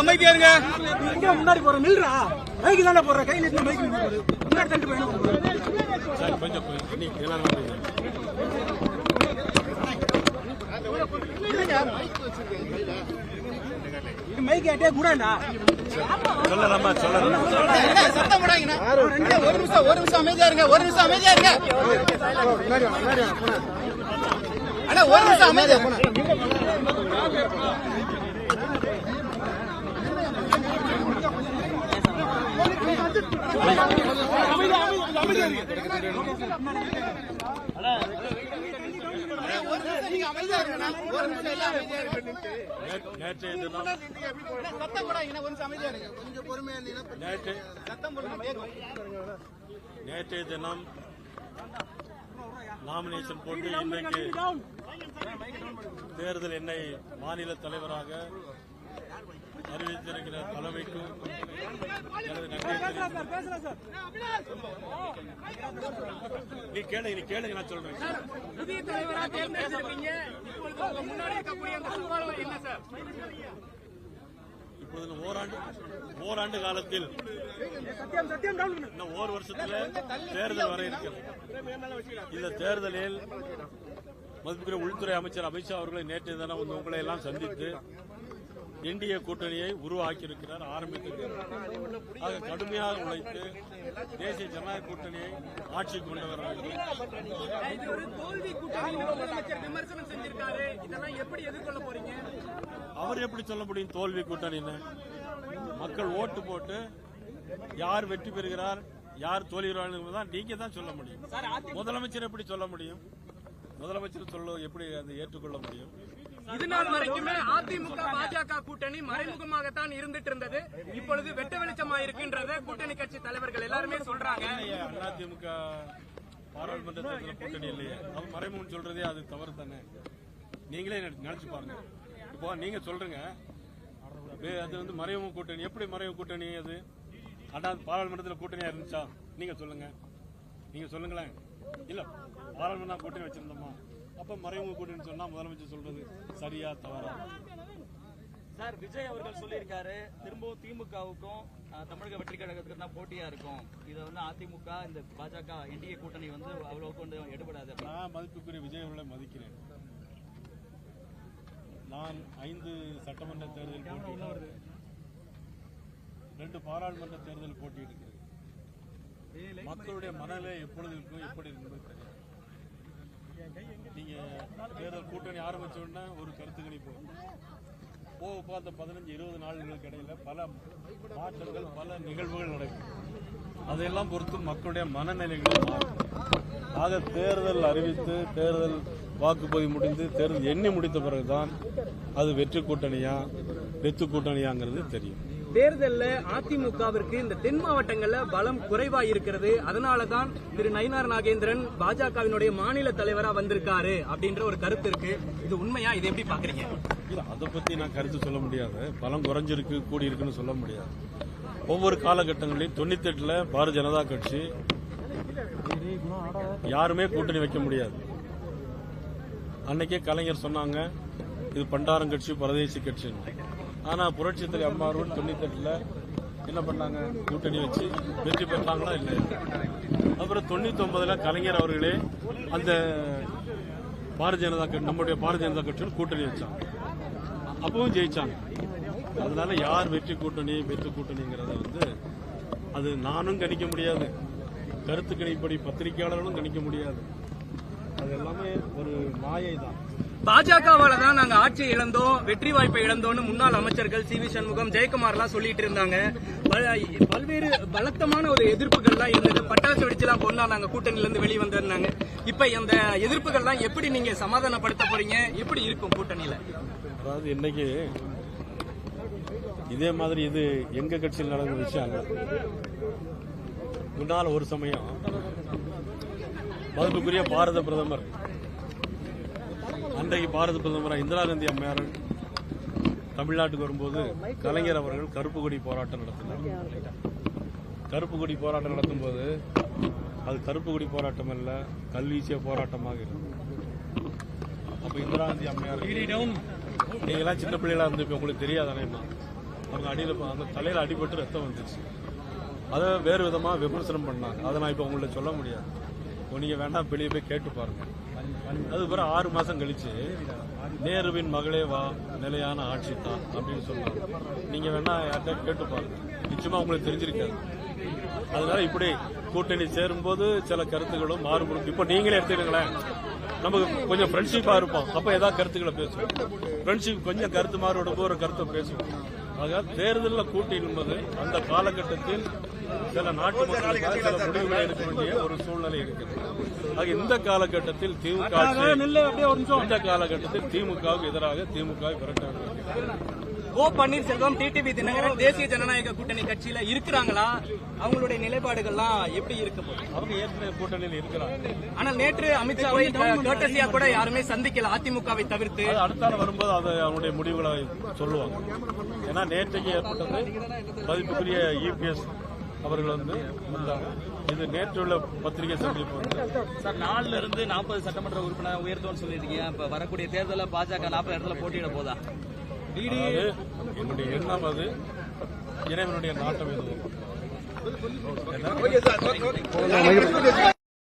அமைதியா இருங்க இங்க முன்னாடி போற நில்றா. மைக்கு தானே போற கை நீட்டு மைக்கு முன்னாடி தண்டு போய் சார் கொஞ்சம் போய் நீ எல்லாரும் வந்து. இது. மைக்கு ஆட்டே கூடண்டா? சொல்லலாமா சொல்லலாம்? சத்தம் போடாங்கண்ணா ஒரு நிமிஷம் ஒரு நிமிஷம் அமைதியா இருங்க ஒரு நிமிஷம் அமைதியா இருங்க. அண்ணா ஒரு நிமிஷம் அமைதியா போனா நேற்றைய தினம் நாமினேஷன் போட்டு இன்றைக்கு தேர்தல் என்னை மாநில தலைவராக அறிவித்திருக்கிற தலைமைக்கும் நீ கேளுங்க நீ கேளுங்க நான் சொல்றேன். புதிய தலைவரா தேர்ந்தெடுத்திருக்கீங்க. இப்பொழுது உங்க முன்னாடி இருக்கக்கூடிய அந்த சவால்கள் என்ன சார்? இப்பொழுது ஓராண்டு ஓராண்டு காலத்தில் இன்னும் ஓர் வருஷத்துல தேர்தல் வர இருக்கிறது. இந்த தேர்தலில் மதிப்புக்குரிய உள்துறை அமைச்சர் அமித்ஷா அவர்களை நேற்று தினம் வந்து உங்களை எல்லாம் சந்தித்து என்டிஏ கூட்டணியை உருவாக்கியிருக்கிறார் ஆரம்பித்திருக்கிறார் அதை கடுமையாக உழைத்து தேசிய ஜனநாயக கூட்டணியை ஆட்சி கொண்டு வர தோல்வி கூட்டணி அவர் எப்படி சொல்ல முடியும் தோல்வி கூட்டணின்னு? மக்கள் ஓட்டு போட்டு யார் வெற்றி பெறுகிறார் யார் தோல்விகிறார் தான் நீங்க தான் சொல்ல முடியும். முதலமைச்சர் எப்படி சொல்ல முடியும்? முதலமைச்சர் சொல்ல எப்படி அதை ஏற்றுக்கொள்ள முடியும்? இது நாள் வரைக்குமே அதிமுக பாஜக கூட்டணி மறைமுகமாகத்தான் இருந்துட்டு இருந்தது இப்பொழுது வெட்ட வெளிச்சமா இருக்கின்றத கூட்டணி கட்சி தலைவர்கள் எல்லாருமே சொல்றாங்க. அதிமுக பாராளுமன்ற தேர்தல் கூட்டணி இல்லையே. அவர் மறைமுகம் சொல்றதே அது தவறு தானே நீங்களே நினைச்சு பாருங்க. இப்போ நீங்க சொல்றீங்க. அது வந்து மறைமுக கூட்டணி. எப்படி மறைமுக கூட்டணி அது? அண்ணா பாராளுமன்றத்தில் கூட்டணியா இருந்துச்சா? நீங்க சொல்லுங்க. நீங்க சொல்லுங்களேன். இல்ல பாராளுமன்ற கூட்டணி வச்சிருந்தோமா? அப்ப மறைமுக கூட்டணி சொன்னா முதலமைச்சர் சொல்றது சரியா தவறா? சார் விஜய் அவர்கள் சொல்லியிருக்காரு திரும்பவும் திமுகவுக்கும் தமிழக வெற்றி கழகத்துக்கு தான் போட்டியா இருக்கும். இதை வந்து அதிமுக இந்த பாஜக என்டிஏ கூட்டணி வந்து அவ்வளவுக்கு வந்து எடுபடாது. நான் மதிப்புக்குரிய விஜய் அவர்களை மதிக்கிறேன். நான் ஐந்து சட்டமன்ற தேர்தல் போட்டி ரெண்டு பாராளுமன்ற தேர்தல் போட்டியிடுகிறேன். மக்களுடைய மனநிலை எப்பொழுது இருக்கும் எப்படி இருக்கும் என்பது தெரியும் நீங்க தேர்தல் கூட்டணி ஆரம்பிச்ச உடனே ஒரு கருத்து கணிப்பு போக போக அந்த பதினஞ்சு இருபது நாள்களுக்கு இடையில பல மாற்றங்கள் பல நிகழ்வுகள் நடக்கும். அதையெல்லாம் பொறுத்து மக்களுடைய மனநிலைகள் ஆக தேர்தல் அறிவித்து தேர்தல் வாக்குப்பதிவு முடிந்து தேர்தல் எண்ணி முடித்த பிறகுதான் அது வெற்றி கூட்டணியா வெத்து கூட்டணியாங்கிறது தெரியும். தேர்தலில் அதிமுகவிற்கு இந்த தென் மாவட்டங்களில் பலம் குறைவா இருக்கிறது அதனால தான் திரு நயினார் நாகேந்திரன் பாஜகவினுடைய மாநில தலைவரா வந்திருக்காரு அப்படின்ற ஒரு கருத்து இருக்கு. இது உண்மையா? இதை எப்படி பாக்குறீங்க? இல்ல அதை பத்தி நான் கருத்து சொல்ல முடியாது. பலம் குறைஞ்சிருக்கு கூடி இருக்குன்னு சொல்ல முடியாது. ஒவ்வொரு காலகட்டங்களிலும் தொண்ணூத்தி எட்டுல பாரதிய ஜனதா கட்சி யாருமே கூட்டணி வைக்க முடியாது. அன்னைக்கே கலைஞர் சொன்னாங்க இது பண்டாரம் கட்சி பரதேசி கட்சின்னு. ஆனால் புரட்சி தலைவர் அம்மாவோடு தொண்ணூத்தெட்டில் என்ன பண்ணாங்க? கூட்டணி வச்சு வெற்றி பெற்றாங்களா இல்லை அப்புறம் தொண்ணூத்தி ஒன்பதுல கலைஞர் அவர்களே அந்த பாரதிய ஜனதா கட்சி நம்முடைய பாரதிய ஜனதா கட்சியோட கூட்டணி வச்சாங்க. அப்பவும் ஜெயிச்சாங்க. அதனால யார் வெற்றி கூட்டணி வெற்றி கூட்டணிங்கிறத வந்து அது நானும் கணிக்க முடியாது. கருத்து கணிப்படி பத்திரிகையாளர்களும் கணிக்க முடியாது. அது எல்லாமே ஒரு மாயை தான் பாஜகவால தான் நாங்க ஆட்சி இழந்தோம் வெற்றி வாய்ப்பை இழந்தோம்னு முன்னாள் அமைச்சர்கள் சி வி சண்முகம் ஜெயக்குமார் எல்லாம் சொல்லிட்டு இருந்தாங்க. பல- பல்வேறு பலத்தமான ஒரு எதிர்ப்புகள்லாம் இருந்தது. பட்டாசு வெடிச்சுலாம் பொண்ணா நாங்க கூட்டணியில இருந்து வெளியே வந்திருந்தாங்க. இப்ப அந்த எதிர்ப்புகள்லாம் எப்படி நீங்க சமாதானப்படுத்த போறீங்க? எப்படி இருக்கும் கூட்டணியில? அதாவது இன்னைக்கு இதே மாதிரி இது எங்க கட்சியில் நடந்த விஷயம் முன்னால் ஒரு சமயம் மதிப்புக்குரிய பாரத பிரதமர். அன்றைக்கு பாரத பிரதமர் இந்திரா காந்தி அம்மையார் தமிழ்நாட்டுக்கு வரும்போது கலைஞர் அவர்கள் கருப்பு கொடி போராட்டம் நடத்தினார். கருப்பு கொடி போராட்டம் நடத்தும்போது அது கருப்பு கொடி போராட்டம் அல்ல கல்வீசிய போராட்டமாக இருந்தது. அப்ப இந்திரா காந்தி அம்மையார் நீங்க எல்லாம் சின்ன பிள்ளைகளா இருந்து உங்களுக்கு தெரியாதானே என்ன அவங்க அடியில் அந்த தலையில் அடிபட்டு ரத்தம் வந்துச்சு அதை வேறு விதமாக விமர்சனம் பண்ணாங்க. அதை நான் இப்போ உங்கள்ட்ட சொல்ல முடியாது. நீங்கள் வேண்டாம் வெளியே போய் கேட்டு பாருங்க. அதுக்கப்புறம் ஆறு மாதம் கழிச்சு நேருவின் மகளே வா நிலையான ஆட்சி தான் அப்படின்னு சொன்னாங்க நீங்கள் வேணா யார்கிட்ட கேட்டு பாருங்க. நிச்சயமா உங்களுக்கு தெரிஞ்சிருக்காது. அதனால இப்படி கூட்டணி சேரும்போது சில கருத்துக்களும் மாறுபடும். இப்போ நீங்களே எடுத்துக்கிடுங்களேன் நமக்கு கொஞ்சம் ஃப்ரெண்ட்ஷிப்பா இருப்போம். அப்ப ஏதாவது கருத்துக்களை பேசுவோம். ஃப்ரெண்ட்ஷிப் கொஞ்சம் கருத்து மாறுபடும் போது ஒரு கருத்தை பேசுவோம். ஆக தேர்தலில் கூட்டணி என்பது அந்த காலகட்டத்தில் சில நாட்டு மக்களுக்காக சில முடிவுகளை எடுக்க வேண்டிய ஒரு சூழ்நிலை இருக்கிறது ஆக இந்த காலகட்டத்தில் திமுக இந்த காலகட்டத்தில் திமுகவுக்கு எதிராக திமுக விரட்ட வேண்டும். ஓ பன்னீர்செல்வம் டிடிவி தினகரன் தேசிய ஜனநாயக கூட்டணி கட்சியில இருக்கிறாங்களா? அவங்களுடைய நிலைப்பாடுகள்லாம் எப்படி இருக்க? அவங்க ஏற்கனவே கூட்டணியில் இருக்கிறாங்க. ஆனால் நேற்று அமித்ஷாவை கேட்டசியா கூட யாருமே சந்திக்கல. அதிமுகவை தவிர்த்து. அது அடுத்த நாள் வரும்போது அது அவனுடைய முடிவுகளை சொல்லுவாங்க. ஏன்னா நேற்றைக்கு ஏற்பட்டது மதிப்புக்குரிய இபிஎஸ் அவர்கள் வந்து வந்தாங்க. இது நேற்றுள்ள பத்திரிகை சந்திப்பு சார் நாலுல இருந்து நாற்பது சட்டமன்ற உறுப்பினர் உயர்த்தோம்னு சொல்லியிருக்கீங்க. இப்ப வரக்கூடிய தேர்தலில் பாஜக நாற்பது இடத்துல போட்டியிட போதா? என்னுடைய எண்ணம் அது. இறைவனுடைய நாட்டம் எதுவும்